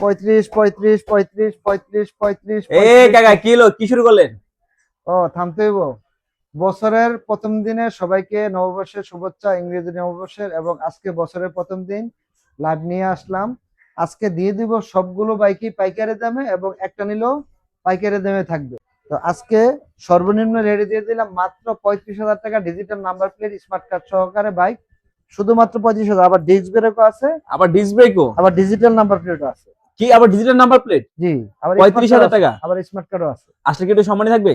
পঁয়ত্রিশ পঁয়ত্রিশ পঁয়ত্রিশ পঁয়ত্রিশ পঁয়ত্রিশ এ কাকা কি কি শুরু করলেন? ও থামতে হইব। বছরের প্রথম দিনে সবাইকে নববর্ষের শুভেচ্ছা ইংরেজি নববর্ষের এবং আজকে বছরের প্রথম দিন লাইভ নিয়ে আসলাম। আজকে দিয়ে দিব সবগুলো বাইকই পাইকারি দামে এবং একটা নিলেও পাইকারি দামে থাকবে। তো আজকে সর্বনিম্ন রেডি দিয়ে দিলাম মাত্র পঁয়ত্রিশ হাজার টাকা digital number plate smart card সহকারে বাইক। শুধুমাত্র পঁয়ত্রিশ হাজার আবার ডিস্ক ব্রেকও আছে। আবার ডিস্ক ব্রেকও আবার ডিজিটাল নাম্বার প্লেটও আছে। কি আবার ডিজিটাল নাম্বার প্লেট জি আবার পঁয়ত্রিশ হাজার টাকা। আবার স্মার্ট কার্ডও আছে। আসলে কি একটু সম্মানী থাকবে?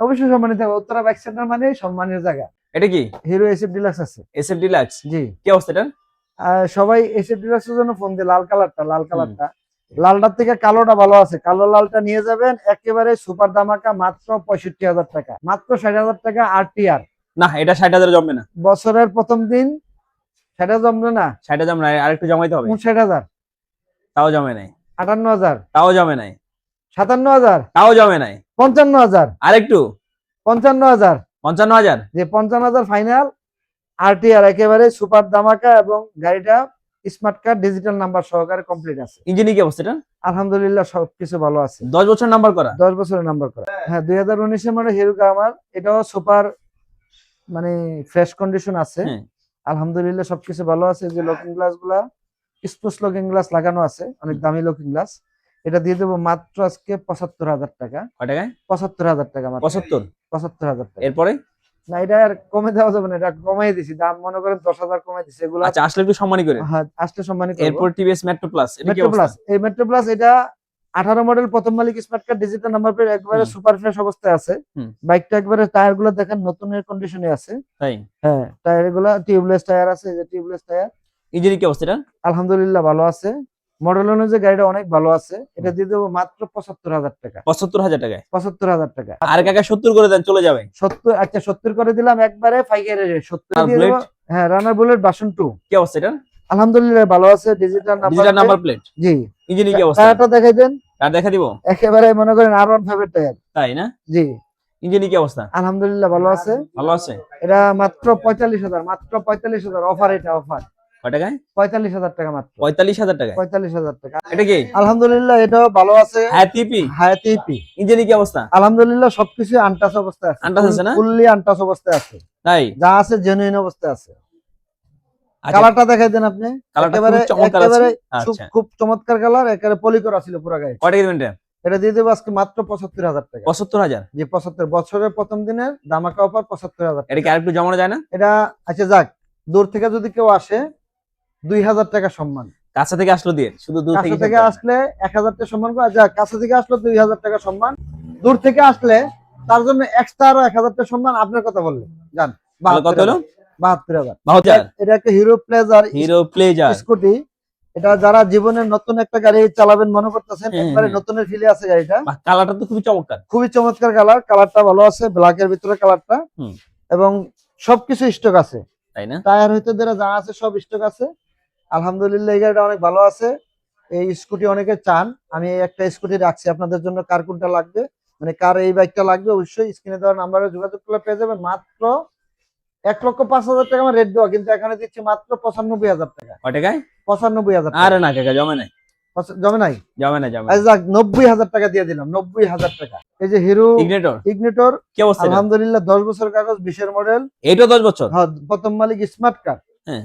অবশ্যই সম্মানিত হবে উত্তরা বাইক সেন্টার মানে সম্মানের জায়গা। এটা কি? হিরো এসএফ ডিলাক্স আছে। এসএফ ডিলাক্স জি। কি অবস্থা এটা সবাই এসএফ ডিলাক্সের জন্য ফোন দিয়ে লাল কালারটা লাল কালারটা। লালটার থেকে কালোটা ভালো আছে। কালো লালটা নিয়ে যাবেন একেবারে সুপার দামাকা মাত্র পঁয়ষট্টি হাজার টাকা। মাত্র ষাট হাজার টাকা আর টি না এটা ষাট হাজার জমবে না। বছরের প্রথম দিন ষাট হাজার জমবে না? ষাট হাজার না আরেকটু জমাইতে হবে। উনষাট হাজার। তাও জমে নাই। আটান্ন হাজার। তাও জমে নাই। সাতান্ন হাজার। তাও জমে নাই। পঞ্চান্ন হাজার। আরেকটু। পঞ্চান্ন হাজার। পঞ্চান্ন হাজার। যে পঞ্চান্ন হাজার ফাইনাল আর টি আর একেবারে সুপার দামাকা এবং গাড়িটা স্মার্ট কার্ড ডিজিটাল নাম্বার সহকারে কমপ্লিট আছে। ইঞ্জিনি কি অবস্থা এটা? আলহামদুলিল্লাহ সবকিছু ভালো আছে। দশ বছর নাম্বার করা? দশ বছরের নাম্বার করা। হ্যাঁ দুই হাজার উনিশের মডেল হিরোকা আমার। এটাও সুপার মানে ফ্রেশ কন্ডিশন আছে। হ্যাঁ। আলহামদুলিল্লাহ সবকিছু ভালো আছে। যে লকিং গ্লাসগুলা স্পোর্টস লকিং গ্লাস লাগানো আছে অনেক দামি লকিং গ্লাস। এটা দিয়ে দেবো মাত্র আজকে পঁচাত্তর হাজার টাকা। টাকায়? পঁচাত্তর হাজার টাকা পঁচাত্তর? পঁচাত্তর হাজার টাকা। এরপরে? না এটা আর কমে দেওয়া যাবে না এটা কমাই দিছি। দাম মনে করেন দশ হাজার কমাই দিছি এগুলো আচ্ছা আসলে একটু সম্মানী করে। হ্যাঁ, আসলে সম্মানিত এরপর TVS metro plus metro plus এই মেট্রো প্লাস এটা আঠারো মডেল প্রথম মালিক smart card digital number plate একবারে। সুপার ফ্রেশ অবস্থায় আছে। বাইকটা একবারে টায়ারগুলো দেখেন নতুনের কন্ডিশনে আছে। তাই? হ্যাঁ টায়ারগুলো টিউবলেস টায়ার আছে যে টিউবলেস টায়ার ইঞ্জিনি কি অবস্থা আলহামদুলিল্লাহ ভালো আছে। মডেল অনুযায়ী গাড়িটা অনেক ভালো আছে। এটা দিয়ে দেবো মাত্র পঁচাত্তর হাজার টাকা। পঁচাত্তর হাজার টাকায়? পঁচাত্তর হাজার টাকা। আর কাকা সত্তর করে দেন চলে যাবে। সত্তর আচ্ছা সত্তর করে দিলাম একবারে ফাইকারি রেট সত্তর? হ্যাঁ রানার বুলেট বাসন টু কি অবস্থা এটা? আলহামদুলিল্লাহ ভালো আছে। ডিজিটাল ডিজিটাল নাম্বার প্লেট জি। ইঞ্জিনি কি অবস্থা? টায়ারটা দেখাই দেন। আর দেখা দিব? একেবারে মনে করেন আর ওয়ান ফাইভের টায়ার। তাই না? জি। ইঞ্জিনি কি অবস্থা? আলহামদুলিল্লাহ ভালো আছে। ভালো আছে। এটা মাত্র পঁয়তাল্লিশ হাজার মাত্র পঁয়তাল্লিশ হাজার অফার এটা অফার। টাকায়? পঁয়তাল্লিশ হাজার টাকা মাত্র। পঁয়তাল্লিশ হাজার পঁয়তাল্লিশ হাজার টাকা। এটা কি? আলহামদুলিল্লাহ এটাও ভালো আছে। হ্যাঁ কি অবস্থা? আলহামদুলিল্লাহ সবকিছু আনটাস অবস্থায় আছে। আনটাচ আছে না? ফুললি আনটাস অবস্থায় আছে। তাই? যা আছে জেনুইন অবস্থায় আছে। আচ্ছা, কালারটা দেখাই দেন আপনি। একেবারে খুব চমৎকার একেবারে খুব- আচ্ছা চমৎকার কালার একেবারে পলিকর ছিল পুরো টাকা এটা এটা দিয়ে দেবো আজকে মাত্র পঁচাত্তর হাজার টাকা। পঁচাত্তর হাজার? যে পঁচাত্তর। বছরের প্রথম দিনের দামাকা অফার পঁচাত্তর হাজার এটা কি আরেকটু জমানো যায় না? এটা আচ্ছা যাক। দূর থেকে যদি কেউ আসে দুই হাজার টাকা সম্মান। কাছে থেকে আসলো দিয়ে শুধু দূর থেকে থেকে আসলে এক হাজার টাকা সম্মান করা যাক কাছে থেকে আসলে দুই হাজার টাকা সম্মান। দূর থেকে আসলে তার জন্য এক্সট্রা আরও এক হাজার টাকা সম্মান আপনার কথা বললেন তাহলে কত হলো? বাহাত্তর হাজার। এটা একটা Hero Pleasure Hero Pleasure scooty এটা যারা জীবনের নতুন একটা গাড়ি চালাবেন মনে করতেছেন হুম, একবারে নতুনের ফিলে আছে গাড়িটা। কালারটা তো খুবই চমৎকার। খুবই চমৎকার কালার কালারটা ভালো আছে ব্ল্যাক এর ভিতরে কালারটা। এবং সবকিছু স্টক আছে। তাই না? টায়ার হইতে ধরে যা আছে সব স্টক আছে। আলহামদুলিল্লাহ এই গাড়িটা অনেক ভালো আছে। এই স্কুটি অনেকে চান। আমি একটা স্কুটি রাখছি আপনাদের জন্য কার কোনটা লাগবে? মানে কার এই বাইকটা লাগবে অবশ্যই স্ক্রিনে দেওয়ার নাম্বারে যোগাযোগ করলে পেয়ে যাবেন। মাত্র এক লক্ষ পাঁচ হাজার টাকা আমার রেট দেওয়া কিন্তু এখানে দিচ্ছি মাত্র পঁচানব্বই হাজার টাকা। কয় টাকায় পঁচানব্বই হাজার আরে না কাকা জমে নাই। জমে নাই? জমে না জমে আচ্ছা যাক নব্বই হাজার টাকা দিয়ে দিলাম নব্বই হাজার টাকা। এই যে হিরো ইগনেটর ইগনিটর কি অবস্থা আলহামদুলিল্লাহ দশ বছর কাগজ বিশের মডেল এটা দশ বছর? হ্যাঁ প্রথম মালিক স্মার্ট কার্ড হ্যাঁ।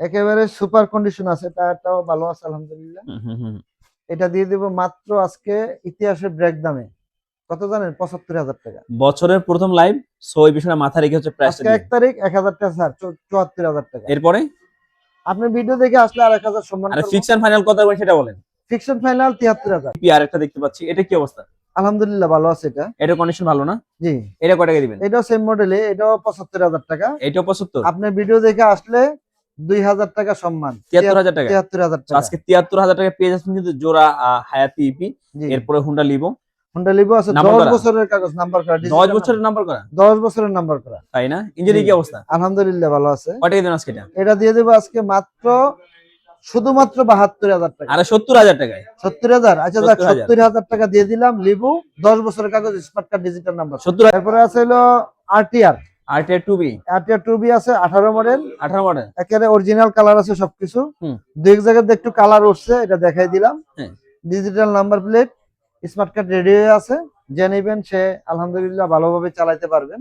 একেবারে সুপার কন্ডিশন আছে টায়ারটাও ভালো আছে আলহামদুলিল্লাহ। হুম, হুম, হুম। এটা দিয়ে দিব মাত্র আজকে ইতিহাসের ব্রেক দামে। কত জানেন? পঁচাত্তর হাজার টাকা। বছরের প্রথম লাইভ সো এই বিষয়টা মাথা রেখে হচ্ছে প্রাইসটা আজকে এক তারিখ এক হাজার টাকা স্যার চুয়াত্তর হাজার টাকা। এরপরে? আপনি ভিডিও দেখে আসলে আর এক হাজার সম্মান আরে ফিক্সন ফাইনাল কত হবে সেটা বলেন। ফিকশন ফাইনাল তিয়াত্তর হাজার। পি আর একটা দেখতে পাচ্ছি এটা কি অবস্থা? আলহামদুলিল্লাহ ভালো আছে এটা। এটা কন্ডিশন ভালো না? জি। এটা কয় টাকা দিবেন? এটাও সেম মডেলে এটাও পঁচাত্তর হাজার টাকা। এটাও পঁচাত্তর? আপনার ভিডিও দেখে আসলে দুই হাজার টাকা সম্মান। তিয়াত্তর হাজার টাকা? তিয়াত্তর হাজার টাকা। আজকে তিয়াত্তর হাজার টাকা পেয়ে যাচ্ছেন কিন্তু জোড়া হায়াতি ইপি এরপরে হুন্ডা লিবো হোন্ডা লিভো আছে নাম্বার দশ করা? বছরের কাগজ নাম্বার করা দশ digital বছরের নাম্বার করা? number। দশ বছরের নাম্বার করা। তাই না? ইঞ্জিনের কি অবস্থা? আলহামদুলিল্লাহ ভালো আছে। আজকে এটা? এটা দিয়ে দেবো আজকে মাত্র শুধুমাত্র বাহাত্তর হাজার টাকা। আরে সত্তর হাজার টাকায়? সত্তর হাজার? আচ্ছা যাক সত্তর হাজার। টাকা দিয়ে দিলাম লিবু দশ বছরের কাগজ স্মার্ট কার্ড ডিজিটাল নাম্বার সত্তর তারপরে আছে হলো RTR R T two B RTR two B আছে আঠারো মডেল আঠারো মডেল একেবারে অরিজিনাল কালার আছে সবকিছু। হুম। দু এক জায়গাতে একটু কালার উঠছে এটা দেখাই দিলাম। Digital number plate smart card ready হয়ে আছে। যে নেবেন সে আলহামদুলিল্লাহ ভালোভাবে চালাইতে পারবেন।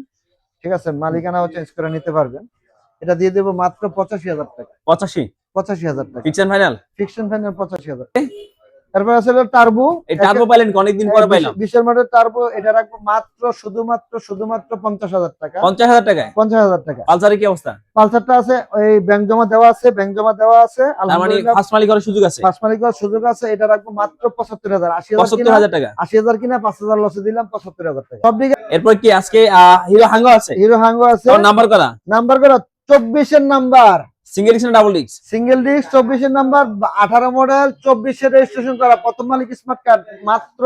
ঠিক আছে মালিকানাও চেঞ্জ করে নিতে পারবেন। এটা দিয়ে দেবো মাত্র পঁচাশি হাজার টাকা। পঁচাশি? পঁচাশি হাজার টাকা। ফিক্সড ফাইনাল ফিকশন ফ্যানের পঁচাশি হাজার। তারপর আছে টার্বো। এই টার্বো পাইলেন অনেকদিন পরে পাইলাম। বিশের মডেল টার্বো এটা রাখব মাত্র শুধুমাত্র শুধুমাত্র পঞ্চাশ হাজার টাকা। পঞ্চাশ হাজার টাকায়? পঞ্চাশ হাজার টাকা। পালসারের কি অবস্থা? পালসারটা আছে ওই ব্যাংক জমা দেওয়া আছে ব্যাংক জমা দেওয়া আছে মানে ফার্স্ট মালিক হওয়ার সুযোগ আছে? পাঁচ মালিক হওয়ার সুযোগ আছে এটা রাখব মাত্র পঁচাত্তর হাজার। আশি হাজার টাকা? আশি হাজার কিনা পাঁচ হাজার লসে দিলাম পঁচাত্তর হাজার টাকা। সব দিকে এরপর কি আজকে হিরো হাঙ্গো আছে? হিরো হাঙ্গো আছে। নাম্বার করা নাম্বার করা চব্বিশের নাম্বার সিঙ্গেল ডিক্স না ডাবল ডিক্স সিঙ্গেল ডিস্ক চব্বিশের নাম্বার আঠারো মডেল চব্বিশের রেজিস্ট্রেশন করা। প্রথম মালিক স্মার্ট কার্ড মাত্র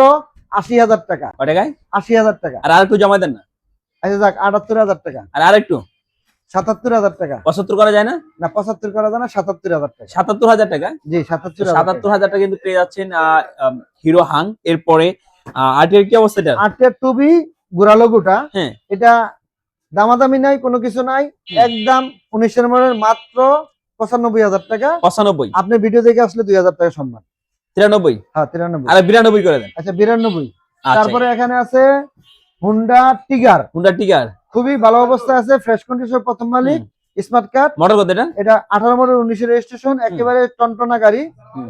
আশি হাজার টাকা। কয় টাকায় আশি হাজার টাকা। আর আরেকটু জমা দেন না। আচ্ছা যাক আটাত্তর হাজার টাকা। আর আরেকটু সাতাত্তর হাজার টাকা। পঁচাত্তর করা যায় না? না পঁচাত্তর করা যায় না সাতাত্তর হাজার টাকা। সাতাত্তর হাজার টাকা? জি সাতাত্তর সাতাত্তর হাজার টাকা কিন্তু পেয়ে যাচ্ছেন হিরো হাং। এরপরে আর্টের কি অবস্থা এটা? আটের টুবি গুড়া লঘুটা হ্যাঁ। এটা দামাদামি নাই কোনো কিছু নাই। একদম উনিশের মডেল মাত্র পঁচানব্বই হাজার টাকা। পঁচানব্বই। আপনি ভিডিও দেখে আসলে দুই হাজার টাকা সম্মান। তিরানব্বই? হ্যাঁ তিরানব্বই। আর বিরানব্বই করে দেন। আচ্ছা বিরানব্বই। আচ্ছা। তারপরে এখানে আছে হুন্ডা টিগার হুন্ডা টিগার খুবই ভালো অবস্থা আছে ফ্রেশ কন্ডিশন প্রথম মালিক স্মার্ট কার্ড মডেল কত এটা? এটা আঠারো মডেল উনিশের রেজিস্ট্রেশন একেবারে টনটনা গাড়ি।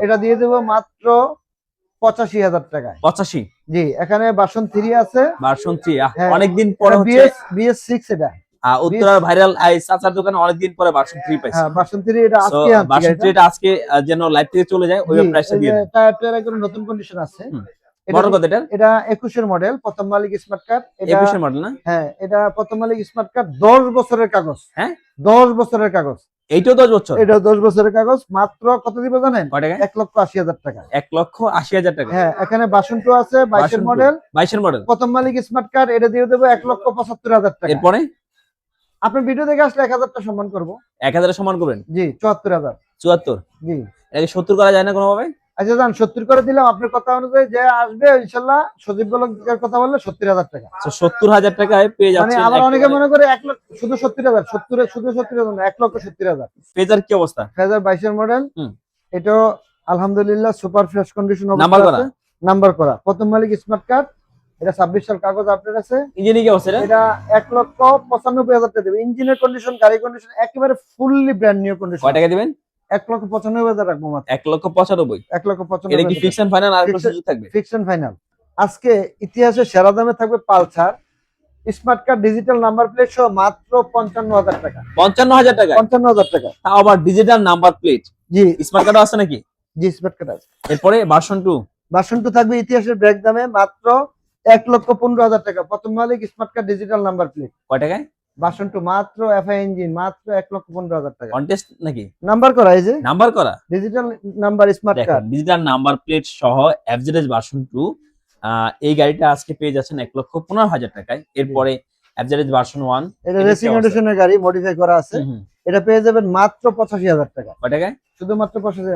এটা দিয়ে দেবো মাত্র পঁচাশি হাজার টাকায়। পঁচাশি। জি এখানে বাসন থ্রি আছে। ভার্সন থ্রি হ্যাঁ। অনেকদিন পরে হচ্ছে বিএস এটা। উত্তরার ভাইরাল আই চাচার দোকানে অনেকদিন পরে ভার্সন থ্রি পাইছে। হ্যাঁ থ্রি এটা আজকে ভার্সন যেন লাইভ থেকে চলে যায় ওই প্রাইসটা দিয়ে একদম নতুন কন্ডিশন আছে। এটা- মডেল কত এটা এটা একুশের মডেল প্রথম মালিক স্মার্ট কার্ড এটা একুশের মডেল না? হ্যাঁ এটা প্রথম মালিক স্মার্ট কার্ড বছরের কাগজ। হ্যাঁ? দশ বছরের কাগজ। এইটাও দশ বছর? এটা দশ বছরের কাগজ মাত্র কত দিব জানেন? এক লক্ষ আশি হাজার টাকা। এক লক্ষ আশি হাজার টাকা। হ্যাঁ এখানে বাসনটো আছে বাইশের মডেল বাইশের মডেল প্রথম মালিক স্মার্ট কার্ড এটা দিয়ে দেবো এক লক্ষ পঁচাত্তর হাজার টাকা। এরপরে? আপনি ভিডিও দেখে আসলে এক হাজারটা সম্মান করব। এক হাজার সমান করবেন? জি চুয়াত্তর হাজার। চুয়াত্তর? জি। সত্তর করা যায় না কোনোভাবে? আচ্ছা যান সত্তর করে দিলাম আপনার কথা অনুযায়ী যে আসবে ইনশাল্লাহ সজীব বলকের কথা বললে সত্তর হাজার টাকা। সত্তর হাজার টাকায় পেয়ে মানে আবার অনেকে মনে করে এক লক্ষ শুধু সত্তর হাজার সত্তর শুধু সত্তর হাজার এক লক্ষ সত্তর হাজার। পেজার কি অবস্থা? হাজার বাইশের মডেল। এটাও আলহামদুলিল্লাহ সুপার ফ্রেশ কন্ডিশন নাম্বার করা? নাম্বার করা। প্রথম মালিক স্মার্ট কার্ড এটা ছাব্বিশ সাল কাগজ আপনার আছে। ইঞ্জিনিয়ারিং কি অবস্থা এটা? এটা এক লক্ষ পঁচানব্বই হাজার টাকা দেবে। ইঞ্জিনের কন্ডিশন গাড়ি কন্ডিশন একেবারে ফুললি ব্র্যান্ড নিউ কন্ডিশন কয় টাকা দিবেন? এক লক্ষ পঁচানব্বই হাজার রাখব মাত্র। এক লক্ষ পঁচানব্বই? এক লক্ষ পঁচানব্বই কি ফিক্সড ফাইনাল আর সুযোগ থাকবে? ফিকশন ফাইনাল আজকে ইতিহাসে সেরা দামে থাকবে Pulsar. Smart card digital number plate সহ মাত্র পঞ্চান্ন হাজার টাকা। পঞ্চান্ন হাজার টাকা পঞ্চান্ন হাজার টাকা। তাও আবার ডিজিটাল নাম্বার প্লেট জি। স্মার্ট কার্ডও আছে নাকি? জি স্মার্ট কার্ড আছে। এরপরে ভার্সন টু ভার্সন টু থাকবে ইতিহাসের ব্রেক দামে মাত্র এক লক্ষ পনেরো হাজার টাকা। প্রথম মালিক smart card digital number plate কয় টাকায়? ভার্সন টু মাত্র এফআই ইঞ্জিন মাত্র এক লক্ষ পনেরো হাজার টাকা। কন্টেস্ট নাকি? নাম্বার করা এই যে? নাম্বার করা? Digital number smart card digital number plate সহ এফজেডএস ভার্সন টু এই গাড়িটা আজকে পেয়ে যাচ্ছেন এক লক্ষ পনেরো হাজার টাকায়। এরপরে এফজেডএস ভার্সন ওয়ান এটা রেসিং? এডিশনের গাড়ি মডিফাই করা আছে। এটা পেয়ে যাবেন মাত্র পঁচাশি হাজার টাকা। কয় টাকায়? শুধুমাত্র পঁচাশি